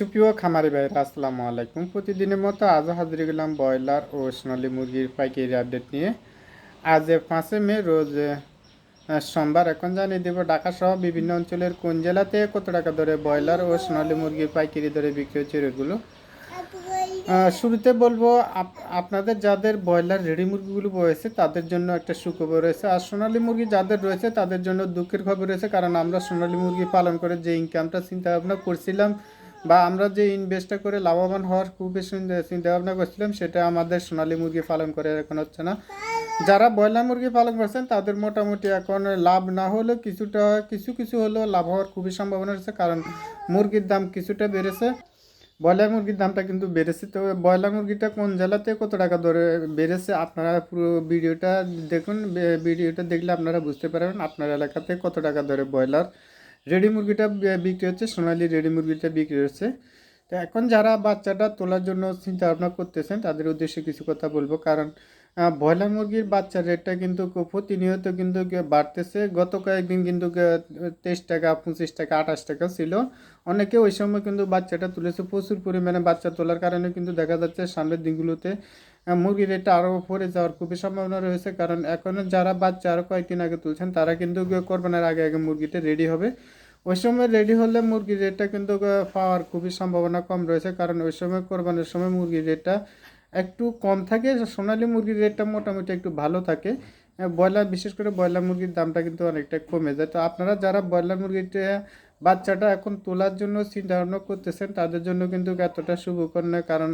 সুপ্রিয় খামারি ভাইরা আসসালামু আলাইকুম। প্রতিদিনের মতো আজও হাজির গেলাম ব্রয়লার ও সোনালী মুরগির পাইকারি আপডেট নিয়ে। আজ পাঁচে মে রোজ সোমবার। এখন জানিয়ে দেব ঢাকা সহ বিভিন্ন অঞ্চলের কোন জেলাতে কত টাকা ধরে ব্রয়লার ও সোনালী মুরগির পাইকারি দরে বিক্রি হচ্ছে আহ, শুরুতে বলব আপ- আপনাদের যাদের ব্রয়লার রেডি মুরগিগুলো রয়েছে তাদের জন্য একটা সুখবর রয়েছে। আর সোনালী মুরগি যাদের রয়েছে তাদের জন্য দুঃখের খবর রয়েছে কারণ আমরা সোনালী মুরগি পালন করে যে ইনকামটা চিন্তা ভাবনা করছিলাম বা আমরা যে ইনভেস্টটা করে লাভবান হওয়ার খুব বেশি চিন্তা ভাবনা করছিলাম, সেটা আমাদের সোনালী মুরগি পালন করে এখন হচ্ছে না। যারা ব্রয়লার মুরগি পালন করছেন, তাদের মোটামুটি এখন লাভ না হলেও কিছুটা কিছু কিছু হলেও লাভ হওয়ার খুবই সম্ভাবনা রয়েছে, কারণ মুরগির দাম কিছুটা বেড়েছে। ব্রয়লার মুরগির দামটা কিন্তু বেড়েছে। তো ব্রয়লার মুরগিটা কোন জেলাতে কত টাকা ধরে বেড়েছে, আপনারা পুরো ভিডিওটা দেখুন। ভিডিওটা দেখলে আপনারা বুঝতে পারবেন, আপনার এলাকাতে কত টাকা ধরে ব্রয়লার রেডি মুরগিটা বিক্রি হচ্ছে, সোনালি রেডি মুরগিটা বিক্রি হচ্ছে। তো এখন যারা বাচ্চাটা তোলার জন্য চিন্তা ভাবনা করতেছেন, তাদের উদ্দেশ্যে কিছু কথা বলব। কারণ ব্রয়লার মুরগির বাচ্চার রেটটা কিন্তু প্রতিনিয়ত কিন্তু বাড়তেছে। গত কয়েকদিন কিন্তু তেইশ টাকা, পঁচিশ টাকা, আঠাশ টাকা ছিল। অনেকে ওই সময় কিন্তু বাচ্চাটা তুলেছে। প্রচুর পরিমাণে বাচ্চা তোলার কারণে কিন্তু দেখা যাচ্ছে সামনের দিনগুলোতে আহ, মুরগির রেটটা আরও পড়ে যাওয়ার খুবই সম্ভাবনা রয়েছে। কারণ এখনও যারা বাচ্চা আরও কয়েকদিন আগে তুলছেন তারা কিন্তু কোরবানের আগে আগে মুরগিটা রেডি হবে। ওই সময় রেডি হলে মুরগির রেটটা কিন্তু পাওয়ার খুবই সম্ভাবনা কম রয়েছে। কারণ ওই সময় কোরবানের সময় মুরগির রেটটা একটু কম থাকে। সোনালী মুরগির রেটটা মোটামুটি একটু ভালো থাকে। ব্রয়লার বিশেষ করে ব্রয়লার মুরগির দামটা কিন্তু অনেকটা কমে যায়। তো আপনারা যারা ব্রয়লার মুরগিটা বাচ্চাটা এখন তোলার জন্য চিন্তা ভাবনা করতেছেন, তাদের জন্য কিন্তু এতটা শুভকর নয়। কারণ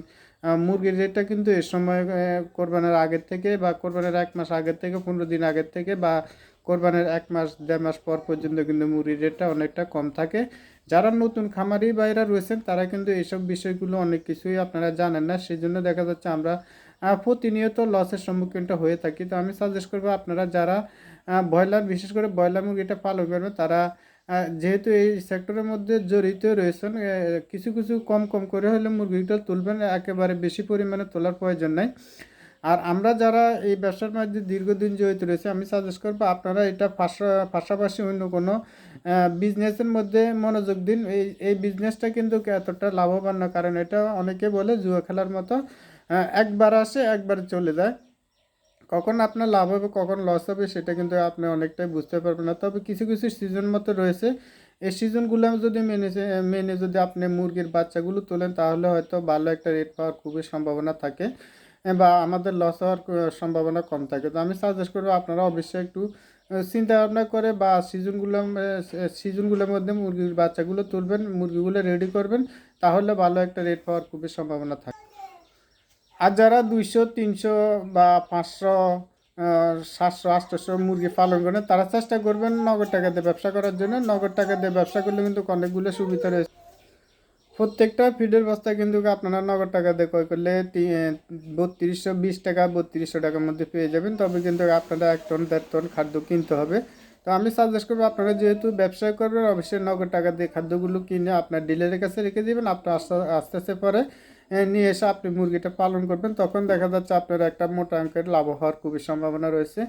মুরগির রেটটা কিন্তু এ সময় কোরবানের আগের থেকে বা কোরবানের এক মাস আগের থেকে, পনেরো দিন আগের থেকে বা কোরবানের এক মাস, দেড় মাস পর পর্যন্ত কিন্তু মুরগির রেটটা অনেকটা কম থাকে। যারা নতুন খামারি বাইরা রয়েছেন, তারা কিন্তু এইসব বিষয়গুলো অনেক কিছুই আপনারা জানেন না। সেই জন্য দেখা যাচ্ছে আমরা প্রতিনিয়ত লসের সম্মুখীনটা হয়ে থাকি। তো আমি সাজেস্ট করব আপনারা যারা ব্রয়লার, বিশেষ করে ব্রয়লার মুরগিটা পালন করবেন, তারা যেহেতু এই সেক্টরের মধ্যে জড়িত রয়েছেন কিছু কিছু কম কম করে হলে মুরগিটা তুলবেন, একেবারে বেশি পরিমাণে তোলার প্রয়োজন নাই। আর আমরা যারা এই ব্যবসার মধ্যে দীর্ঘদিন জড়িত রয়েছে, আমি সাজেস্ট করব আপনারা এটা পাশা- পাশাপাশি অন্য কোনো বিজনেসের মধ্যে মনোযোগ দিন। এই এই বিজনেসটা কিন্তু এতটা লাভবান না, কারণ এটা অনেকে বলে জুয়া খেলার মতো একবার আসে, একবার চলে যায়। কখন আপনার লাভ হবে, কখন লস হবে, সেটা কিন্তু আপনি অনেকটাই বুঝতে পারবেন না। তবে কিছু কিছু সিজন মতো রয়েছে। এই সিজনগুলো যদি মেনে মেনে যদি আপনি মুরগির বাচ্চাগুলো তোলেন, তাহলে হয়তো ভালো একটা রেট পাওয়ার খুবই সম্ভাবনা থাকে। বা আমাদের লস হওয়ার সম্ভাবনা কম থাকে। তো আমি সাজেস্ট করব আপনারা অবশ্যই একটু চিন্তা ভাবনা করে বা সিজনগুলো সিজনগুলোর মধ্যে মুরগির বাচ্চাগুলো তুলবেন, মুরগিগুলো রেডি করবেন, তাহলে ভালো একটা রেট পাওয়ার খুবই সম্ভাবনা থাকে। আর যারা দুইশো, তিনশো বা পাঁচশো সাতশো আটশোশো মুরগি পালন করেন, তারা চেষ্টা করবেন নগদ টাকা দিয়ে ব্যবসা করার জন্য। নগদ টাকা দিয়ে ব্যবসা করলে কিন্তু অনেকগুলো সুবিধা রয়েছে। প্রত্যেকটা ফিডের বস্তা কিন্তু আপনারা নগদ টাকা দিয়ে ক্রয় করলে বত্রিশশো, বিশ টাকা, বত্রিশশো টাকার মধ্যে পেয়ে যাবেন। তবে কিন্তু আপনারা এক টন, দেড় টন খাদ্য কিনতে হবে। তো আমি সাজেস্ট করব আপনারা যেহেতু ব্যবসা করবেন, অবশ্যই নগদ টাকা দিয়ে খাদ্যগুলো কিনে আপনার ডিলারের কাছে রেখে দেবেন। আপনি আস্তে আস্তে আস্তে পরে নিয়ে এসে আপনি মুরগিটা পালন করবেন, তখন দেখা যাচ্ছে আপনার একটা মোটা অঙ্কের লাভ হওয়ার খুবই সম্ভাবনা রয়েছে।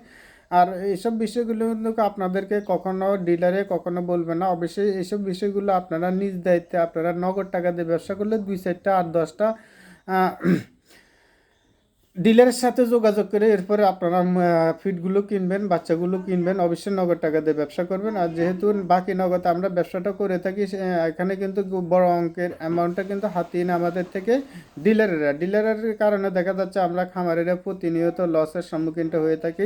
আর এইসব বিষয়গুলো কিন্তু আপনাদেরকে কখনো ডিলারে কখনো বলবে না। অবশ্যই এইসব বিষয়গুলো আপনারা নিজ দায়িত্বে আপনারা নগদ টাকা দিয়ে ব্যবসা করলে দুই চারটা, আট দশটা ডিলারের সাথে যোগাযোগ করে এরপরে আপনারা ফিডগুলো কিনবেন, বাচ্চাগুলো কিনবেন, অবশ্যই নগদ টাকা দিয়ে ব্যবসা করবেন। আর যেহেতু বাকি নগদ আমরা ব্যবসাটা করে থাকি এখানে কিন্তু বড় অঙ্কের অ্যামাউন্টটা কিন্তু হাতিয়ে নেয় আমাদের থেকে ডিলারেরা ডিলারের কারণে দেখা যাচ্ছে আমরা খামারেরা প্রতিনিয়ত লসের সম্মুখীনটা হয়ে থাকি।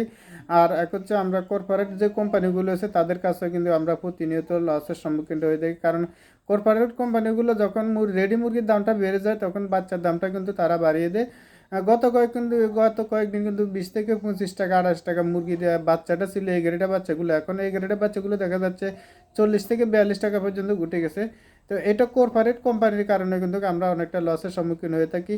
আর এক হচ্ছে আমরা কর্পোরেট যে কোম্পানিগুলো আছে, তাদের কাছেও কিন্তু আমরা প্রতিনিয়ত লসের সম্মুখীনটা হয়ে থাকি। কারণ কর্পোরেট কোম্পানিগুলো যখন রেডি মুরগির দামটা বেড়ে যায়, তখন বাচ্চার দামটা কিন্তু তারা বাড়িয়ে দেয়। গত কয়েক কিন্তু গত কয়েকদিন কিন্তু বিশ থেকে পঁচিশ টাকা আঠাশ টাকা মুরগির আহ, বাচ্চাটা ছিল এই গ্রেডের বাচ্চাগুলো। এখন এই গ্রেডের বাচ্চাগুলো দেখা যাচ্ছে চল্লিশ থেকে বিয়াল্লিশ টাকা পর্যন্ত উঠে গেছে। তো এটা কর্পোরেট কোম্পানির কারণে কিন্তু আমরা অনেকটা লসের সম্মুখীন হয়ে থাকি।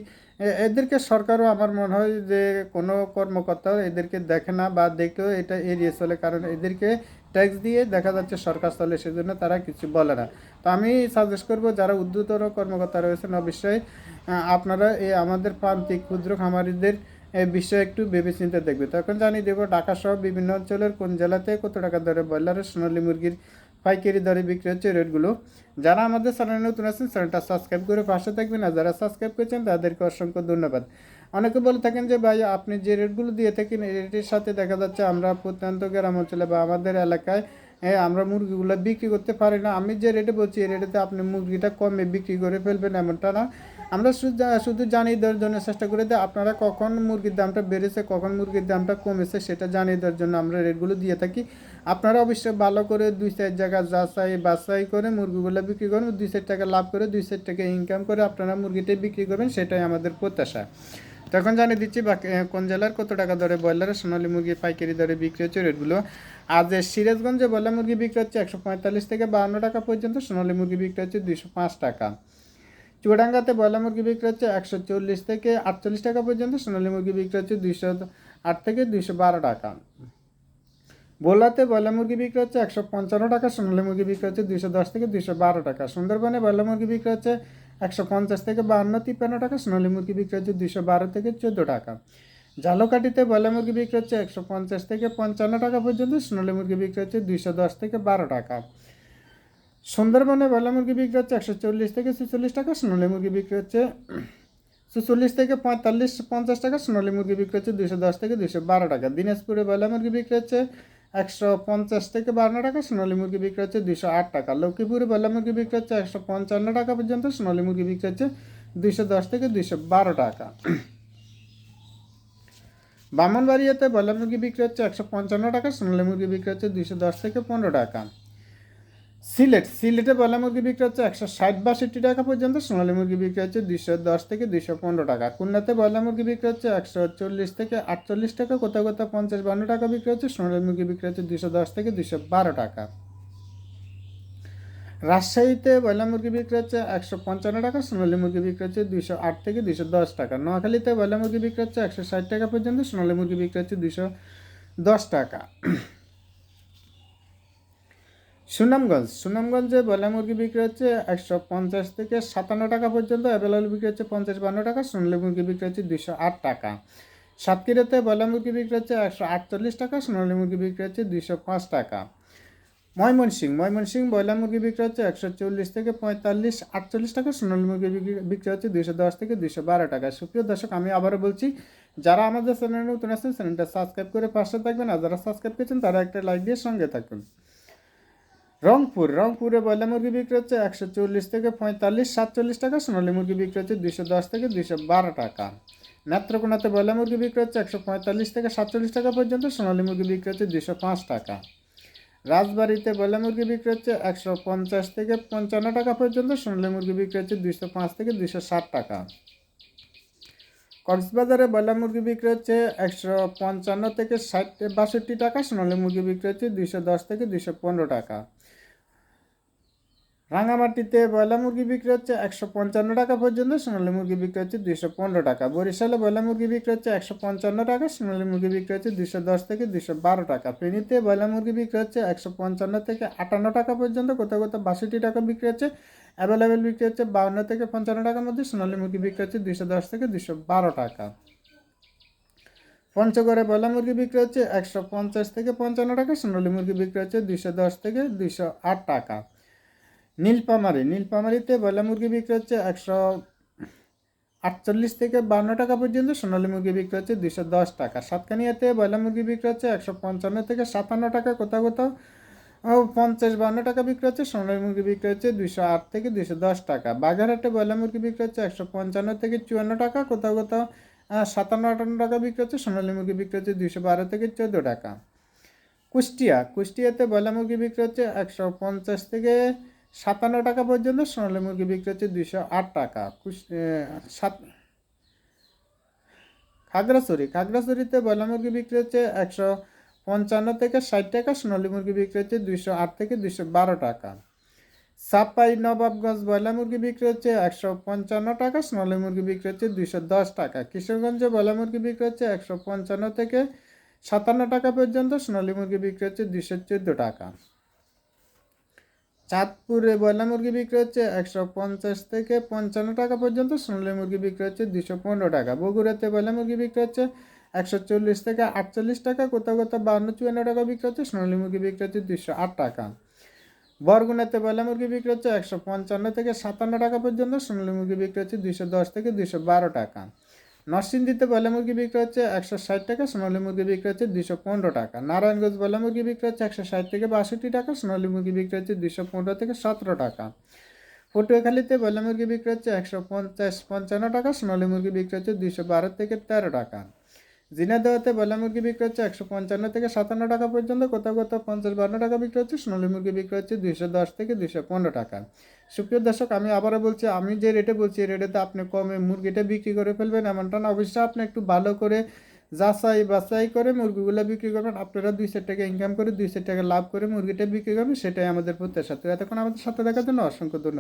এদেরকে সরকারও আমার মনে হয় যে কোনো কর্মকর্তা এদেরকে দেখে না বা দেখলেও এটা এড়িয়ে চলে কারণ এদেরকে ট্যাক্স দিয়ে দেখা যাচ্ছে সরকার চলে, সেজন্য তারা কিছু বলে না। তো আমি সাজেস্ট করব, যারা উদ্যতর কর্মকর্তা রয়েছেন অবশ্যই আপনারা এই আমাদের প্রান্তিক ক্ষুদ্র খামারিদের এই বিষয়ে একটু ভেবেচিন্তে দেখবে তখন জানিয়ে দেবো ঢাকা সহ বিভিন্ন অঞ্চলের কোন জেলাতে কত টাকা দরে ব্রয়লারের সোনালী মুরগির পাইকারি দরে বিক্রি হচ্ছে রেটগুলো। যারা আমাদের চ্যানেলে নতুন আছেন, চ্যানেলটা সাবস্ক্রাইব করে পাশে থাকবেন আর যারা সাবস্ক্রাইব করেছেন, তাদেরকে অসংখ্য ধন্যবাদ। অনেকে বলে থাকেন যে, ভাই, আপনি যে রেটগুলো দিয়ে থাকেন, এই রেটের সাথে দেখা যাচ্ছে আমরা প্রত্যন্ত গ্রাম অঞ্চলে বা আমাদের এলাকায় হ্যাঁ আমরা মুরগিগুলো বিক্রি করতে পারি না। আমি যে রেটে বলছি, এই রেটেতে আপনি মুরগিটা কমে বিক্রি করে ফেলবেন এমনটা না। আমরা শুধু জানিয়ে দেওয়ার জন্য চেষ্টা করে দিই আপনারা কখন মুরগির দামটা বেড়েছে, কখন মুরগির দামটা কমেছে, সেটা জানিয়ে দেওয়ার জন্য আমরা রেটগুলো দিয়ে থাকি। আপনারা অবশ্যই ভালো করে দুই চার জায়গা যাচাই, বাছাই করে মুরগিগুলো বিক্রি করবেন, দুই চার টাকা লাভ করে দুই চার টাকা ইনকাম করে আপনারা মুরগিটাই বিক্রি করবেন, সেটাই আমাদের প্রত্যাশা। তখন জানিয়ে দিচ্ছি কোন জেলার কত টাকা দরে ব্রয়লারের সোনালী মুরগি পাইকারি দরে বিক্রি হচ্ছে রেটগুলো? আজ সিরাজগঞ্জে ব্রয়লার মুরগি বিক্রি হচ্ছে একশো পঁয়তাল্লিশ থেকে বাহান্ন টাকা পর্যন্ত, সোনালী মুরগি বিক্রি হচ্ছে দুইশো পাঁচ টাকা। চুয়াডাঙ্গাতে ব্রয়লার মুরগি বিক্রি হচ্ছে একশো চল্লিশ থেকে আটচল্লিশ টাকা পর্যন্ত, সোনালী মুরগি বিক্রি হচ্ছে দুইশো আট থেকে দুইশো বারো টাকা। বোলাতে ব্রয়লার মুরগি বিক্রি হচ্ছে একশো পঞ্চান্ন টাকা, সোনালী মুরগি বিক্রি হচ্ছে দুইশো দশ থেকে দুইশো বারো টাকা। সুন্দরবনে ব্রয়লার মুরগি বিক্রি হচ্ছে একশো পঞ্চাশ থেকে বাহান্ন তিপ্পান্ন টাকা, সোনালী মুরগি বিক্রি হচ্ছে দুইশো বারো থেকে চোদ্দ টাকা। ঝালকাঠিতে ব্রয়লার মুরগি বিক্রি হচ্ছে একশো পঞ্চাশ থেকে পঞ্চান্ন টাকা পর্যন্ত, সোনালী মুরগি বিক্রি হচ্ছে দুইশো দশ থেকে বারো টাকা। সুন্দরবনে ব্রয়লার মুরগি বিক্রি হচ্ছে একশো চল্লিশ থেকে ছেচল্লিশ টাকা, সোনালী মুরগি বিক্রি হচ্ছে চল্লিশ থেকে পঁয়তাল্লিশ, পঞ্চাশ টাকা, সোনালি মুরগি বিক্রি হচ্ছে দুশো দশ থেকে দুশো বারো টাকা। দিনাজপুরে ব্রয়লার মুরগি বিক্রি হচ্ছে একশো পঞ্চাশ থেকে বান্ন টাকা, সোনালি মুরগি বিক্রি হচ্ছে দুশো আট টাকা। লক্ষ্মীপুরে ব্রয়লার মুরগি বিক্রি হচ্ছে একশো পঞ্চান্ন টাকা পর্যন্ত, সোনালী মুরগি বিক্রি হচ্ছে দুশো দশ থেকে দুশো বারো টাকা। বামনবাড়িয়াতে ব্রয়লার মুরগি বিক্রি হচ্ছে একশো পঞ্চান্ন টাকা, সোনালি মুরগি বিক্রি হচ্ছে দুশো দশ থেকে পনেরো টাকা। সিলেট সিলেটে ব্রয়লার মুরগি বিক্রি হচ্ছে একশো ষাট বাষট্টি টাকা পর্যন্ত, সোনালী মুরগি বিক্রি হচ্ছে দুশো দশ থেকে দুশো পনেরো টাকা। খুলনাতে ব্রয়লার মুরগি বিক্রি হচ্ছে একশো চল্লিশ থেকে আটচল্লিশ টাকা, কোথাও কোথাও পঞ্চাশ বান্ন টাকা বিক্রি হচ্ছে, সোনালী মুরগি বিক্রি হচ্ছে দুশো দশ থেকে দুশো বারো টাকা। রাজশাহীতে ব্রয়লার মুরগি বিক্রি হচ্ছে একশো পঞ্চান্ন টাকা, সোনালী মুরগি বিক্রি হচ্ছে দুশো আট থেকে দুশো দশ টাকা। নোয়াখালীতে ব্রয়লার মুরগি বিক্রি হচ্ছে একশো ষাট টাকা পর্যন্ত, সোনালী মুরগি বিক্রি হচ্ছে দুশো দশ টাকা। সুনামগঞ্জ, সুনামগঞ্জে ব্রয়লার মুরগি বিক্রি হচ্ছে একশো পঞ্চাশ থেকে সাতান্ন টাকা পর্যন্ত। অ্যাভেলেবল বিক্রি হচ্ছে পঞ্চাশ বান্ন টাকা, সোনালী মুরগি বিক্রি হচ্ছে দুশো আট টাকা। সাতক্ষীরাতে ব্রয়লার মুরগি বিক্রি হচ্ছে একশো আটচল্লিশ টাকা, সোনালী মুরগি বিক্রি হচ্ছে দুশো পাঁচ টাকা। ময়মনসিং ময়মনসিং ব্রয়লার মুরগি বিক্রি হচ্ছে একশো চল্লিশ থেকে পঁয়তাল্লিশ, আটচল্লিশ টাকা, সোনালী মুরগি বিক্রি হচ্ছে দুশো দশ থেকে দুশো বারো টাকা। সুপ্রিয় দর্শক, আমি আবারও বলছি, যারা আমাদের চ্যানেলে নতুন আছেন, চ্যানেলটা সাবস্ক্রাইব করে পাশে থাকবেন, আর যারা সাবস্ক্রাইব করেছেন, তারা একটা লাইক দিয়ে সঙ্গে থাকবেন রংপুর, রংপুরে ব্রয়লার মুরগি বিক্রি হচ্ছে একশো চল্লিশ থেকে পঁয়তাল্লিশ, সাতচল্লিশ টাকা, সোনালী মুরগি বিক্রি হচ্ছে দুশো দশ থেকে দুশো বারো টাকা। নেত্রকোনাতে ব্রয়লার মুরগি বিক্রি হচ্ছে একশো পঁয়তাল্লিশ থেকে সাতচল্লিশ টাকা পর্যন্ত, সোনালী মুরগি বিক্রি হচ্ছে দুশো পাঁচ টাকা। রাজবাড়িতে ব্রয়লার মুরগি বিক্রি হচ্ছে একশো পঞ্চাশ থেকে পঞ্চান্ন টাকা পর্যন্ত, সোনালী মুরগি বিক্রি হচ্ছে দুশো পাঁচ থেকে দুশো ষাট টাকা। কক্সবাজারে ব্রয়লার মুরগি বিক্রি হচ্ছে একশো পঞ্চান্ন থেকে ষাট, বাষট্টি টাকা, সোনালী মুরগি বিক্রি হচ্ছে দুশো দশ থেকে দুশো পনেরো টাকা। রাঙামাটিতে ব্রয়লার মুরগি বিক্রি হচ্ছে একশো পঞ্চান্ন টাকা পর্যন্ত, সোনালী মুরগি বিক্রি হচ্ছে দুশো পনেরো টাকা। বরিশালে ব্রয়লার মুরগি বিক্রি হচ্ছে একশো পঞ্চান্ন টাকা, সোনালী মুরগি বিক্রি হচ্ছে দুশো দশ থেকে দুশো বারো টাকা। ফেনীতে ব্রয়লার মুরগি বিক্রি হচ্ছে একশো পঞ্চান্ন থেকে আটান্ন টাকা পর্যন্ত, কোথাও কোথাও বাষট্টি টাকা বিক্রি হচ্ছে, অ্যাভেলেবেল বিক্রি হচ্ছে বাউন্ন থেকে পঞ্চান্ন টাকার মধ্যে, সোনালী মুরগি বিক্রি হচ্ছে দুশো দশ থেকে দুশো বারো টাকা। পঞ্চগড়ে ব্রয়লার মুরগি বিক্রি হচ্ছে একশো পঞ্চাশ থেকে পঞ্চান্ন টাকা, সোনালী মুরগি বিক্রি হচ্ছে দুশো দশ থেকে দুশো আট টাকা। নীলপামারি নীলপামারিতে ব্রয়লার মুরগি বিক্রি হচ্ছে একশো আটচল্লিশ থেকে বান্ন টাকা পর্যন্ত, সোনালী মুরগি বিক্রি হচ্ছে দুশো দশ টাকা। সাতকানিয়াতে ব্রয়লার মুরগি বিক্রি হচ্ছে একশো পঞ্চান্ন থেকে সাতান্ন টাকা কোথাও কোথাও পঞ্চাশ বান্ন টাকা বিক্রি হচ্ছে, সোনালী মুরগি বিক্রি হচ্ছে দুশো আট থেকে দুশো দশ টাকা। বাঘারহাটে ব্রয়লার মুরগি বিক্রি হচ্ছে একশো পঞ্চান্ন থেকে চুয়ান্ন টাকা কোথাও কোথাও সাতান্ন আটান্ন টাকা বিক্রি হচ্ছে, সোনালী মুরগি বিক্রি হচ্ছে দুশো বারো থেকে চোদ্দ টাকা। কুষ্টিয়া, কুষ্টিয়াতে ব্রয়লার মুরগি বিক্রি হচ্ছে একশো পঞ্চাশ থেকে সাতান্ন টাকা পর্যন্ত সোনালী মুরগি বিক্রি হচ্ছে দুশো আট টাকা। সাত খাগড়াছড়ি। খাগড়াছড়িতে ব্রয়লার মুরগি বিক্রি হচ্ছে একশো পঞ্চান্ন থেকে ষাট টাকা, সোনালী মুরগি বিক্রি হচ্ছে দুশো আট থেকে দুশো বারো টাকা। সাপাই নবাবগঞ্জ ব্রয়লার মুরগি বিক্রি হচ্ছে একশো পঞ্চান্ন টাকা, সোনালী মুরগি বিক্রি হচ্ছে দুশো দশ টাকা। কিশোরগঞ্জে ব্রয়লার মুরগি বিক্রি হচ্ছে একশো পঞ্চান্ন থেকে সাতান্ন টাকা পর্যন্ত, সোনালী মুরগি বিক্রি হচ্ছে দুশো চোদ্দ টাকা। চাঁদপুরে ব্রয়লার মুরগি বিক্রি হচ্ছে একশো পঞ্চাশ থেকে পঞ্চান্ন টাকা পর্যন্ত, সোনালী মুরগি বিক্রি হচ্ছে দুশো পনেরো টাকা। বগুড়াতে ব্রয়লার মুরগি বিক্রি হচ্ছে একশো চল্লিশ থেকে আটচল্লিশ টাকা, কোথাও কোথাও বান্ন চুয়ান্ন টাকা বিক্রি হচ্ছে, সোনালী মুরগি বিক্রি হচ্ছে দুশো আট টাকা। বরগুনাতে ব্রয়লার মুরগি বিক্রি হচ্ছে একশো পঞ্চান্ন থেকে সাতান্ন টাকা পর্যন্ত, সোনালী মুরগি বিক্রি হচ্ছে দুইশো দশ থেকে দুশো বারো টাকা। নরসিংদীতে ব্রয়লার মুরগি বিক্রি হচ্ছে একশো ষাট টাকা সোনালী মুরগি বিক্রি হচ্ছে দুশো পনেরো টাকা। নারায়ণগঞ্জ ব্রয়লার মুরগি বিক্রি হচ্ছে একশো ষাট থেকে বাষট্টি টাকা সোনালী মুরগি বিক্রি হচ্ছে দুশো পনেরো থেকে সতেরো টাকা। পটুয়াখালীতে ব্রয়লার মুরগি বিক্রি হচ্ছে একশো পঞ্চাশ পঞ্চান্ন টাকা সোনালী মুরগি বিক্রি হচ্ছে দুশো বারো থেকে তেরো টাকা। ঝিনাইদহতে ব্রয়লার মুরগি বিক্রি হচ্ছে একশো পঞ্চান্ন থেকে সাতান্ন টাকা পর্যন্ত, কোথাও কোথাও পঞ্চাশ বান্ন টাকা বিক্রি হচ্ছে সোনালী মুরগি বিক্রি হচ্ছে দুইশো দশ থেকে দুশো পনেরো টাকা। সুপ্রিয় দর্শক, আমি আবারও বলছি, আমি যে রেটে বলছি রেটেতে আপনি কমে মুরগিটা বিক্রি করে ফেলবেন এমনটা না। অবশ্যই আপনি একটু ভালো করে যাচাই বাছাই করে মুরগিগুলো বিক্রি করবেন। আপনারা দুইশো টাকা ইনকাম করে দুইশো টাকা লাভ করে মুরগিটা বিক্রি করবেন, সেটাই আমাদের প্রত্যাশা। তো এতক্ষণ আমাদের সাথে দেখার জন্য অসংখ্য ধন্যবাদ।